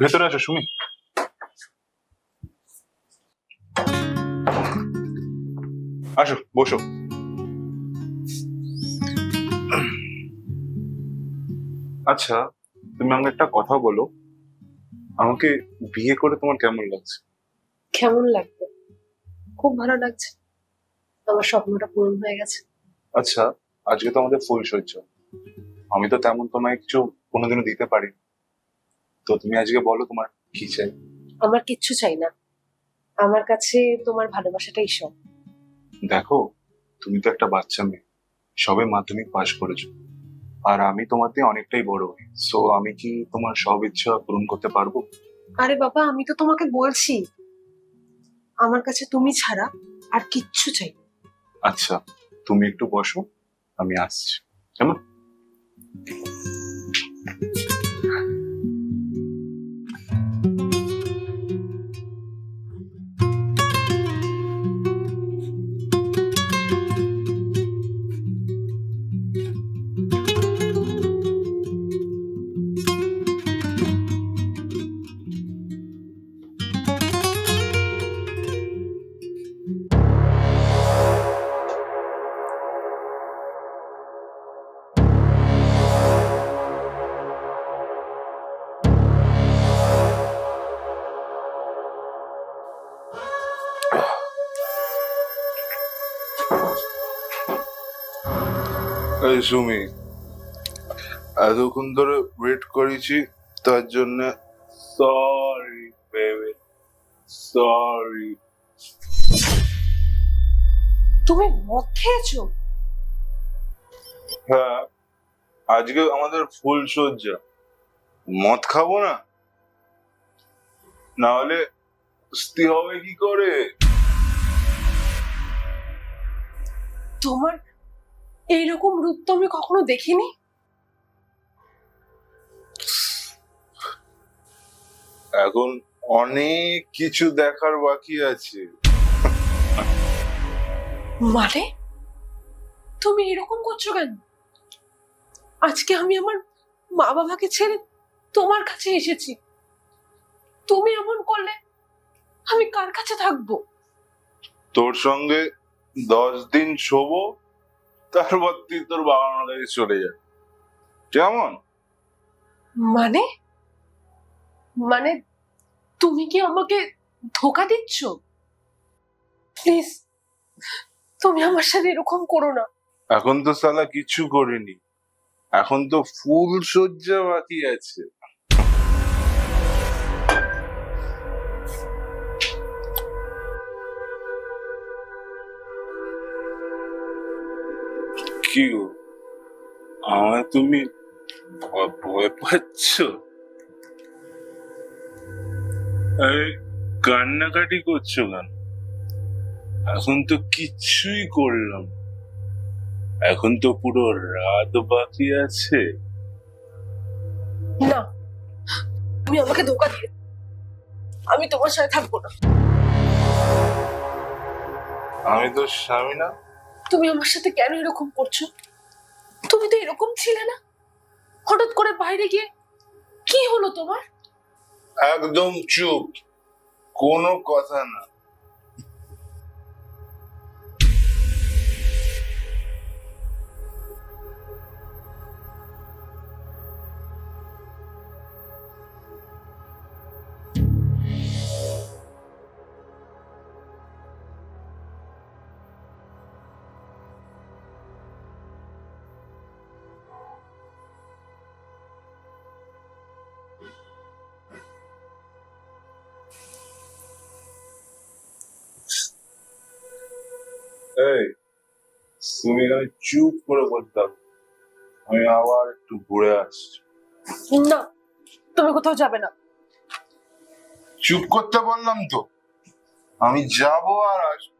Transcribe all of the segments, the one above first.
ভেতরে আসো সুমি বসো। আচ্ছা তুমি আমাকে একটা কথা বলো। আমাকে বিয়ে করে তোমার কেমন লাগছে? কেমন লাগবে? খুব ভালো লাগছে। আমার স্বপ্নটা পূরণ হয়ে গেছে। আচ্ছা আজকে তো আমাদের ফুল সহ্য আমি তো তেমন তোমায় কিছু কোনোদিনও দিতে পারি তো তুমি আজকে বলো তোমার কি চাই। আমার কিচ্ছু চাই না। আমার কাছে তোমার ভালোবাসাটাই সব। দেখো তুমি তো একটা বাচ্চা মেয়ে। সবে মাধ্যমিক পাশ করেছ। আর আমি দিয়ে অনেকটাই বড়। সো আমি কি তোমার সব ইচ্ছা পূরণ করতে পারব? আরে বাবা আমি তো তোমাকে বলছি। আমার কাছে তুমি ছাড়া আর কিচ্ছু চাই আচ্ছা তুমি একটু বসো আমি আসছি। কেমন? এই সুমি। এতক্ষণ ধরে ওয়েট করেছি তার জন্য সরি বেবি সরি তুমি মদ খেয়েছো? হ্যাঁ আজকে আমাদের ফুল সজ্জা। মদ খাব না? না হলে হবে কি করে? তোমার এইরকম রূপ তো আমি কখনো দেখিনি। এখন অনেক কিছু দেখার বাকি আছে। মানে? তুমি এরকম করছ কেন? আজকে আমি আমার মা বাবাকে ছেড়ে তোমার কাছে এসেছি। তুমি এমন করলে আমি কার কাছে থাকব? তোর সঙ্গে দশ দিন শোবো তারপর তুই তোর বাবা মার কাছে চলে যা কেমন? মানে? মানে তুমি কি আমাকে ধোকা দিচ্ছ? প্লিজ তুমি আমার সাথে এরকম করো না। এখন তো সালা কিছু করিনি। এখন তো ফুল সজ্জা বাকি আছে। কি গো? আমায় তুমি ভয় পাচ্ছ? কান্নাকাটি করছ কেন? এখন তো কিচ্ছুই করলাম। এখন তো পুরো রাত বাকি আছে। না তুমি আমাকে ধোকা দিয়ে আমি তোমার সাথে থাকব না। আমি তো স্বামী না। তুমি আমার সাথে কেন এরকম করছ? তুমি তো এরকম ছিলে না। হঠাৎ করে বাইরে গিয়ে কি হলো তোমার? একদম চুপ। কোনো কথা না। এই তুমি এখানে চুপ করে বলতাম আমি আবার একটু ঘুরে আসছি। না তুমি কোথাও যাবে না। চুপ করতে বললাম তো আমি যাব আর আসব।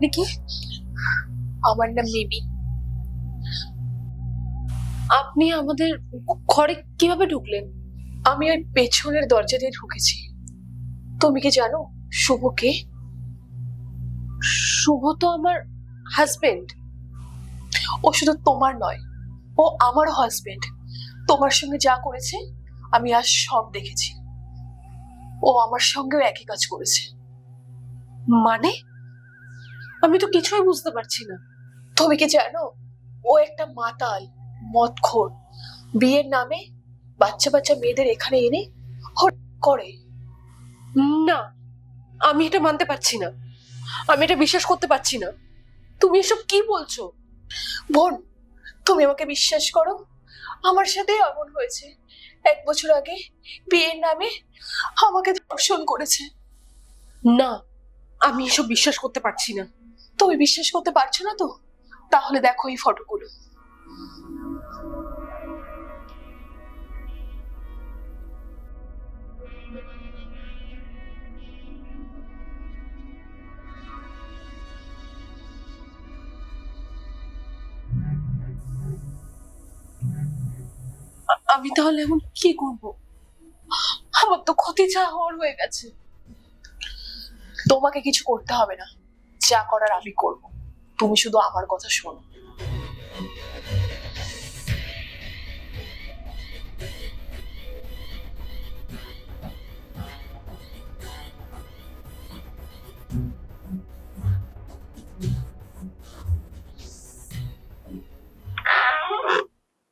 আপনি কি? আমার নাম মিমি। আপনি আমাদের ঘরে কীভাবে ঢুকলেন? আমি ওই পেছনের দরজা দিয়ে ঢুকেছি। তুমি কি জানো শুভকে? শুভ তো আমার হাজবেন্ড ও শুধু তোমার নয়, ও আমার হাজবেন্ড তোমার সঙ্গে যা করেছে, আমি আজ সব দেখেছি। ও আমার সঙ্গেও একই কাজ করেছে। মানে? আমি তো কিছুই বুঝতে পারছি না। তুমি কি জানো ও একটা মাতাল মদখোর। বিয়ের নামে বাচ্চা বাচ্চা মেয়েদের এখানে এনে করে। না আমি এটা মানতে পারছি না। আমি এটা বিশ্বাস করতে পারছি না। তুমি এসব কি বলছো? বোন তুমি আমাকে বিশ্বাস করো? আমার সাথে এমন হয়েছে। এক বছর আগে বিয়ের নামে আমাকে ধর্ষণ করেছে। না আমি এসব বিশ্বাস করতে পারছি না। তুমি বিশ্বাস করতে পারছ না তো? তাহলে দেখো এই ফটোগুলো। আমি তাহলে এখন কি করব? আমার তো ক্ষতি যা হওয়ার হয়ে গেছে। তোমাকে কিছু করতে হবে না। যা করার আমি করব। তুমি শুধু আমার কথা শোনো।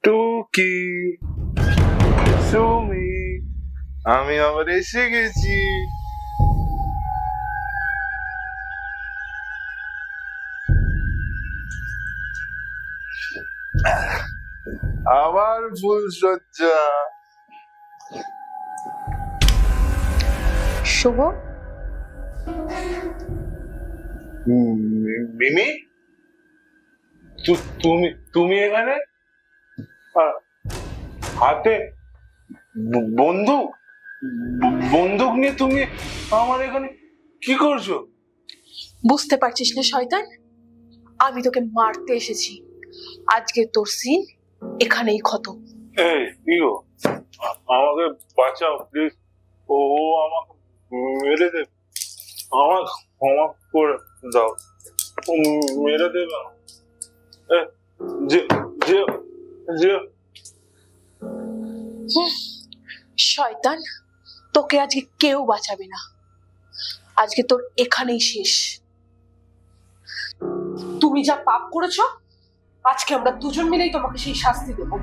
টুকি, সুমি, আমি আবার এসে গেছি। আবার ফুল সজ্জা শুভ মিমি? তুমি তুমি এখানে? হাতে? বন্দুক বন্দুক নিয়ে তুমি আমার এখানে কি করছ? বুঝতে পারছিস না শয়তান? আমি তোকে মারতে এসেছি। আজকে তোর সিন এখানেই ক্ষত। এই আমাকে বাঁচাও প্লিজ ও ও আমাকে মেরে দেবে। আমার ক্ষমা করে দাও। মেরে দেবে যে যে যে। শয়তান তোকে আজকে কেউ বাঁচাবে না। আজকে তোর এখানেই শেষ। তুমি যা পাপ করেছ আজকে আমরা দুজন মিলেই তোমাকে সেই শাস্তি দেবো।